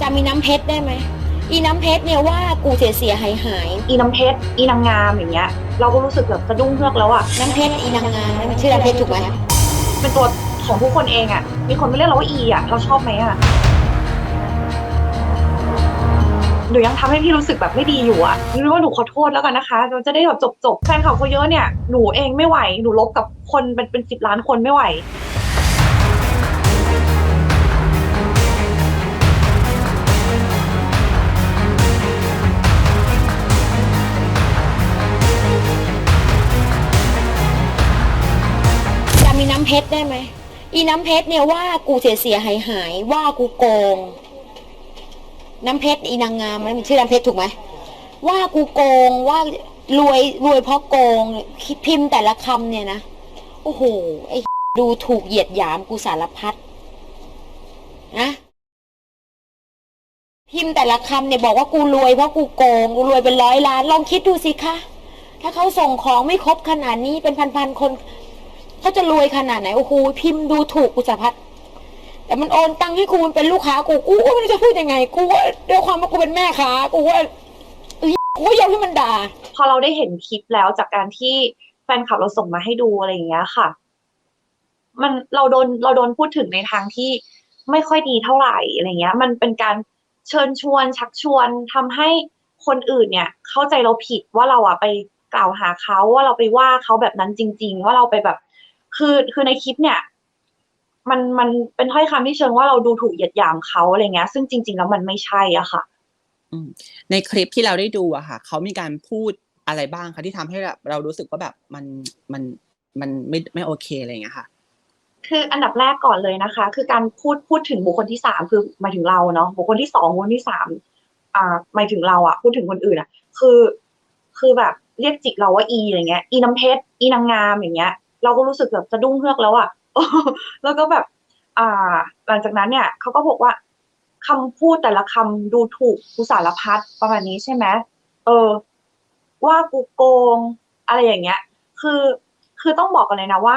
จำมีน้ำเพชรได้ไหมอีน้ำเพชรเนี่ยว่ากูเสียเสียหายหายอีน้ำเพชรอีนางงามอย่างเงี้ย เราก็รู้สึกแบบสะดุ้งเฮือกแล้วอะน้ำเพชรอีนางงามมันชื่อน้ำเพชรถูกไหมเป็นตัวของทุกคนเองอะมีคนไม่เรียกเราว่าอีอะเราชอบไหมอะหนูยังทำให้พี่รู้สึกแบบไม่ดีอยู่อะนึกว่าหนูขอโทษแล้วกันนะคะเราจะได้แบบจบจบๆแฟนเขาเขาเยอะเนี่ย หนูเองไม่ไหว หนูลบกับคนเป็นเป็นสิบล้านคนไม่ไหว มีน้ำเพชรได้ไหมอีน้ำเพชรเนี่ยว่ากูเสียเสียหายหายว่ากูโกง น้ำเพชรอีนางงามมันชื่อน้ำเพชรถูกไหมว่ากูโกงว่ารวยรวยเพราะโกงพิมพ์แต่ละคำเนี่ยนะโอ้โหไอ้ดูถูกเหยียดหยามกูสารพัดนะพิมพ์แต่ละคำเนี่ยบอกว่ากูรวยเพราะกูโกงกูรวยเป็นร้อยล้าน ลองคิดดูสิคะ ถ้าเขาส่งของไม่ครบขนาดนี้เป็นพันๆคน เขาจะรวยขนาดไหนโอ้โหพิมพ์ดูถูกกูสารพัดแต่มันโอนตังค์ให้กูมันเป็นลูกค้ากูกูก็ไม่รู้จะพูดยังไง กูว่าด้วยความว่ากูเป็นแม่ค้ากูว่าเอ้ยกูก็ยอมให้มันด่า พอเราได้เห็นคลิปแล้วจากการที่แฟนคลับเราส่งมาให้ดูอะไรอย่างเงี้ยค่ะ มันเราโดนเราโดนพูดถึงในทางที่ไม่ค่อยดีเท่าไหร่อะไรเงี้ย มันเป็นการเชิญชวนชักชวนทำให้คนอื่นเนี่ย เข้าใจเราผิดว่าเราอะไปกล่าวหาเขาว่าเราไปว่าเขาแบบนั้นจริง ๆ ว่าเราไปแบบ คือคือในคลิปเนี่ย มันมันเป็นถ้อยคำที่เชิงว่าเราดูถูกเหยียดหยามเขาอะไรเงี้ย ซึ่งจริง ๆ แล้วมันไม่ใช่อะค่ะในคลิปที่เราได้ดูอะค่ะเขามีการพูดอะไรบ้างคะที่ทำให้แบบเรารู้สึกว่าแบบมันมันมันไม่ไม่โอเคอะไรอย่างเงี้ยค่ะ คืออันดับแรกก่อนเลยนะคะ คือการพูดพูดถึงบุคคลที่สามคือหมายถึงเราเนาะบุคคลที่สองบุคคลที่สามอ่าหมายถึงเราอะพูดถึงคนอื่นอะคือ คือแบบเรียกจิกเราว่าอีอะไรเงี้ย อีน้ำเพชรอีนางงามอย่างเงี้ย เราก็รู้สึกแบบสะดุ้งเฮือกแล้วอะแล้วก็แบบ อ่า หลังจากนั้นเนี่ยเขาก็บอกว่าคำพูดแต่ละคำดูถูกกูสารพัดประมาณนี้ใช่ไหมเออ ว่ากูโกง อะไรอย่างเงี้ย คือ คือต้องบอกกันเลยนะว่า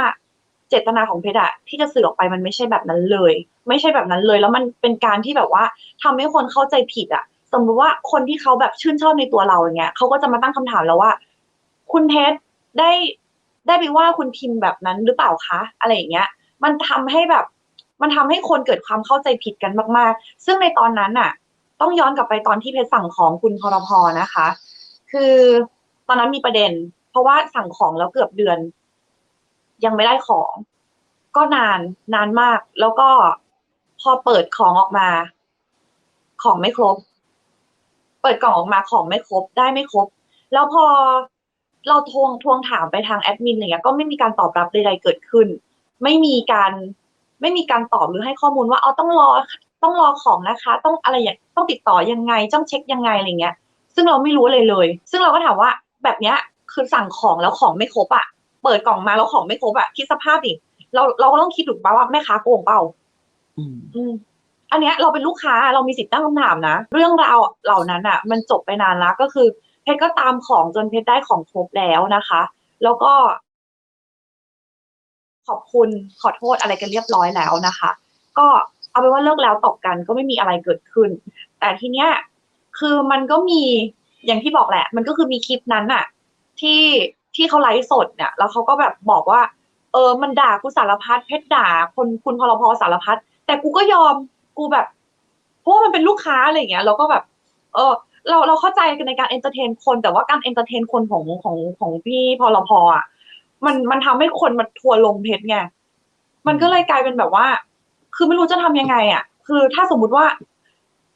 เจตนาของเพชรอะที่จะสื่อออกไปมันไม่ใช่แบบนั้นเลย ไม่ใช่แบบนั้นเลย แล้วมันเป็นการที่แบบว่าทำให้คนเข้าใจผิดอะสมมติว่าคนที่เขาแบบชื่นชอบในตัวเราอย่างเงี้ยเขาก็จะมาตั้งคำถามแล้วว่า คุณเพชรได้ ได้ไปว่าคุณพิมพ์แบบนั้นหรือเปล่าคะ อะไรอย่างเงี้ย มันทำให้แบบ มันทำให้คนเกิดความเข้าใจผิดกันมาก ๆ ซึ่งในตอนนั้นน่ะ ต้องย้อนกลับไปตอนที่เพชรสั่งของคุณพรพนะคะ คือตอนนั้นมีประเด็น เพราะว่าสั่งของแล้วเกือบเดือน ยังไม่ได้ของ ก็นานนานมาก แล้วก็พอเปิดของออกมา ของไม่ครบ เปิดกล่องออกมาของไม่ครบ ได้ไม่ครบ แล้วพอ เราทวงทวงถามไปทางแอดมินอะไรเงี้ยก็ไม่มีการตอบรับใดๆเกิดขึ้น ไม่มีการไม่มีการตอบหรือให้ข้อมูลว่าเอาต้องรอต้องรอของนะคะ ต้องอะไรอย่างต้องติดต่อยังไงต้องเช็คยังไงอะไรเงี้ย ซึ่งเราไม่รู้เลยเลย ซึ่งเราก็ถามว่าแบบเนี้ยคือสั่งของแล้วของไม่ครบอะ่ะ เปิดกล่องมาแล้วของไม่ครบอะ่ะคิดสภาพดิเราเราก็ต้องคิดถูกป่าว่าแม่ค้าโกงเปล่าอืมอืมอันเนี้ยเราเป็นลูกค้าเรามีสิทธิ์ตั้งคำถามนะ เรื่องราวเหล่านั้นอะ มันจบไปนานแล้วก็คือ เพชรก็ตามของจนเพชรได้ของครบแล้วนะคะ แล้วก็ ขอบคุณขอโทษอะไรกันเรียบร้อยแล้วนะคะ ก็เอาเป็นว่าเลิกแล้วตกกันก็ไม่มีอะไรเกิดขึ้น แต่ทีเนี้ยคือมันก็มีอย่างที่บอกแหละ มันก็คือมีคลิปนั้นอะที่ที่เขาไลฟ์สดเนี่ยแล้วเขาก็แบบบอกว่า เออ มันด่ากูสารพัดเพชรด่า คนคุณพลพสารพัดแต่กูก็ยอมกูแบบเพราะว่ามันเป็นลูกค้าอะไรอย่างเงี้ยเราก็แบบ เออ เราเราเข้าใจกันในการเอนเตอร์เทนคนแต่ว่าการเอนเตอร์เทนคนของของของพี่พอลพออะมันมันทำให้คนมาทัวลงเพชรไงมันก็เลยกลายเป็นแบบว่า คือไม่รู้จะทำยังไง อะ คือถ้าสมมุติว่า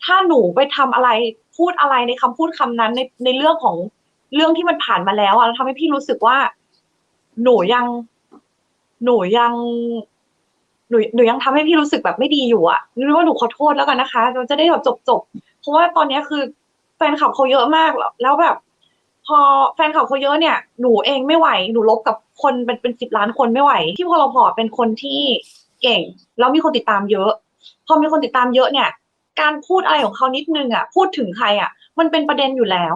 ถ้าหนูไปทำอะไรพูดอะไรในคำพูดคำนั้นในในเรื่องของเรื่องที่มันผ่านมาแล้วอะทำให้พี่รู้สึกว่า หนูยัง หนูยังหนูหนูยังทำให้พี่รู้สึกแบบไม่ดีอยู่อะนึกว่าหนูขอโทษแล้วกันนะคะเราจะได้แบบจบจบเพราะว่าตอนนี้คือ แฟนคลับเขาเยอะมากแล้วแล้วแบบ พอแฟนคลับเขาเยอะเนี่ยหนูเองไม่ไหวหนูลบกับคนเป็นเป็นสิบล้านคนไม่ไหวที่พอเราพอเป็นคนที่เก่ง แล้วมีคนติดตามเยอะ พอมีคนติดตามเยอะเนี่ย การพูดอะไรของเขานิดนึงอะ พูดถึงใครอะ มันเป็นประเด็นอยู่แล้ว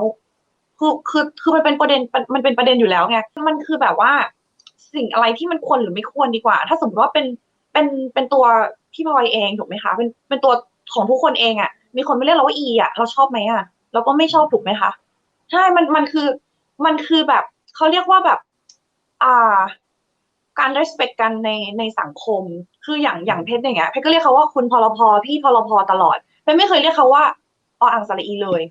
คือคือคือมันเป็นประเด็นมันเป็นประเด็นอยู่แล้วไงมันคือแบบว่า สิ่งอะไรที่มันควรหรือไม่ควรดีกว่า ถ้าสมมติว่าเป็นเป็นเป็นตัวพี่พลอยเองถูกไหมคะ เป็นเป็นตัวของทุกคนเองอะ มีคนไม่เรียกเราว่าอีอะ เราชอบไหมอะ เราก็ไม่ชอบถูกไหมคะใช่มันมันคือมันคือแบบเขาเรียกว่าแบบ อ่า การ respect กันในในสังคม คืออย่างอย่างเพชรอย่างเงี้ยเพชรก็เรียกเขาว่าคุณพลพพี่พลพตลอดเพชรไม่เคยเรียกเขาว่าออ่างสระอีเลย